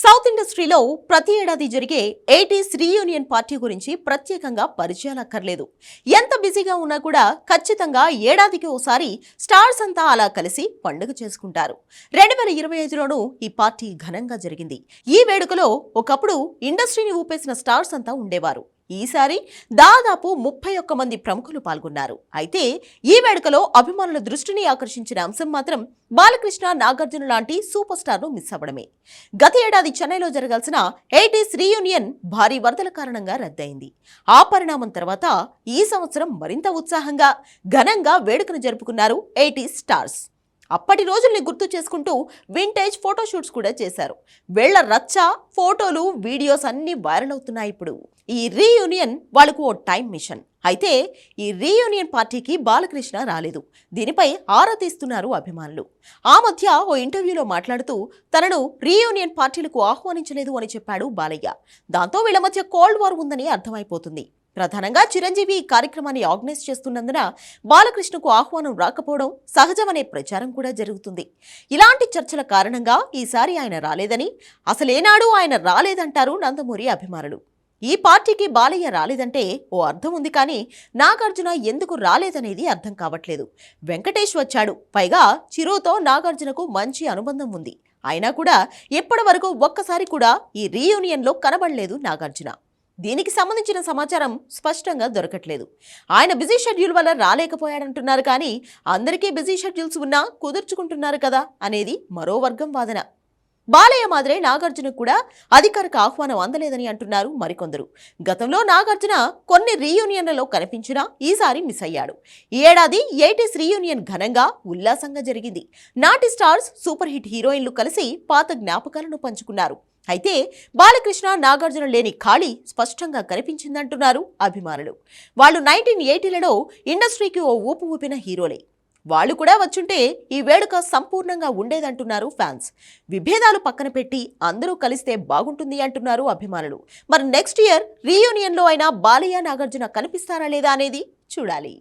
South ఇండస్ట్రీలో ప్రతి ఏడాది జరిగే ఎయిటీస్ రీయూనియన్ పార్టీ గురించి ప్రత్యేకంగా పరిచయాలక్కర్లేదు. ఎంత బిజీగా ఉన్నా కూడా ఖచ్చితంగా ఏడాదికి ఓసారి స్టార్స్ అంతా అలా కలిసి పండుగ చేసుకుంటారు. రెండు వేల ఇరవై ఐదులోనూ ఈ పార్టీ ఘనంగా జరిగింది. ఈ వేడుకలో ఒకప్పుడు ఇండస్ట్రీని ఊపేసిన స్టార్స్ అంతా ఉండేవారు. ఈసారి దాదాపు ముప్పై ఒక్క మంది ప్రముఖులు పాల్గొన్నారు. అయితే ఈ వేడుకలో అభిమానుల దృష్టిని ఆకర్షించిన అంశం మాత్రం బాలకృష్ణ నాగార్జున లాంటి సూపర్ స్టార్ను మిస్ అవ్వడమే. గత ఏడాది చెన్నైలో జరగాల్సిన ఎయిటీస్ రీయూనియన్ భారీ వరదల కారణంగా రద్దయింది. ఆ పరిణామం తర్వాత ఈ సంవత్సరం మరింత ఉత్సాహంగా ఘనంగా వేడుకను జరుపుకున్నారు ఎయిటీస్ స్టార్స్. అప్పటి రోజుల్ని గుర్తు చేసుకుంటూ వింటేజ్ ఫోటోషూట్స్ కూడా చేశారు. వీళ్ళ రచ్చ ఫోటోలు వీడియోస్ అన్నీ వైరల్ అవుతున్నాయి ఇప్పుడు. ఈ రీయూనియన్ వాళ్ళకు ఓ టైం మిషన్ అయితే ఈ రీయూనియన్ పార్టీకి బాలకృష్ణ రాలేదు. దీనిపై ఆరా తీస్తున్నారు అభిమానులు. ఆ మధ్య ఓ ఇంటర్వ్యూలో మాట్లాడుతూ తనను రీయూనియన్ పార్టీలకు ఆహ్వానించలేదు అని చెప్పాడు బాలయ్య. దాంతో వీళ్ళ మధ్య కోల్డ్ వార్ ఉందని అర్థమైపోతుంది. ప్రధానంగా చిరంజీవి ఈ కార్యక్రమాన్ని ఆర్గనైజ్ చేస్తున్నందున బాలకృష్ణకు ఆహ్వానం రాకపోవడం సహజమనే ప్రచారం కూడా జరుగుతుంది. ఇలాంటి చర్చల కారణంగా ఈసారి ఆయన రాలేదని అసలేనాడు ఆయన రాలేదంటారు నందమూరి అభిమానులు. ఈ పార్టీకి బాలయ్య రాలేదంటే ఓ అర్థం ఉంది కానీ నాగార్జున ఎందుకు రాలేదనేది అర్థం కావట్లేదు. వెంకటేష్ వచ్చాడు పైగా చిరుతో నాగార్జునకు మంచి అనుబంధం ఉంది. అయినా కూడా ఇప్పటి వరకు ఒక్కసారి కూడా ఈ రీయూనియన్లో కనబడలేదు నాగార్జున. దీనికి సంబంధించిన సమాచారం స్పష్టంగా దొరకట్లేదు. ఆయన బిజీ షెడ్యూల్ వల్ల రాలేకపోయాడంటున్నారు కానీ అందరికీ బిజీ షెడ్యూల్స్ ఉన్నా కుదుర్చుకుంటున్నారు కదా అనేది మరో వర్గం వాదన. బాలయ్య మాదిరే నాగార్జునకు కూడా అధికారిక ఆహ్వానం అందలేదని అంటున్నారు మరికొందరు. గతంలో నాగార్జున కొన్ని రీయూనియన్లలో కనిపించినా ఈసారి మిస్ అయ్యాడు. ఈ ఏడాది ఎయిటీస్ రీయూనియన్ ఘనంగా ఉల్లాసంగా జరిగింది. నాటి స్టార్స్ సూపర్ హిట్ హీరోయిన్లు కలిసి పాత జ్ఞాపకాలను పంచుకున్నారు. అయితే బాలకృష్ణ నాగార్జున లేని ఖాళీ స్పష్టంగా కనిపించిందంటున్నారు అభిమానులు. వాళ్ళు నైన్టీన్ ఎయిటీలలో ఇండస్ట్రీకి ఓ ఊపు ఊపిన హీరోలే. వాళ్ళు కూడా వచ్చుంటే ఈ వేడుక సంపూర్ణంగా ఉండేదంటున్నారు ఫ్యాన్స్. విభేదాలు పక్కన పెట్టి అందరూ కలిస్తే బాగుంటుంది అంటున్నారు అభిమానులు. మరి నెక్స్ట్ ఇయర్ రీయూనియన్లో అయినా బాలయ్య నాగార్జున కనిపిస్తారా లేదా అనేది చూడాలి.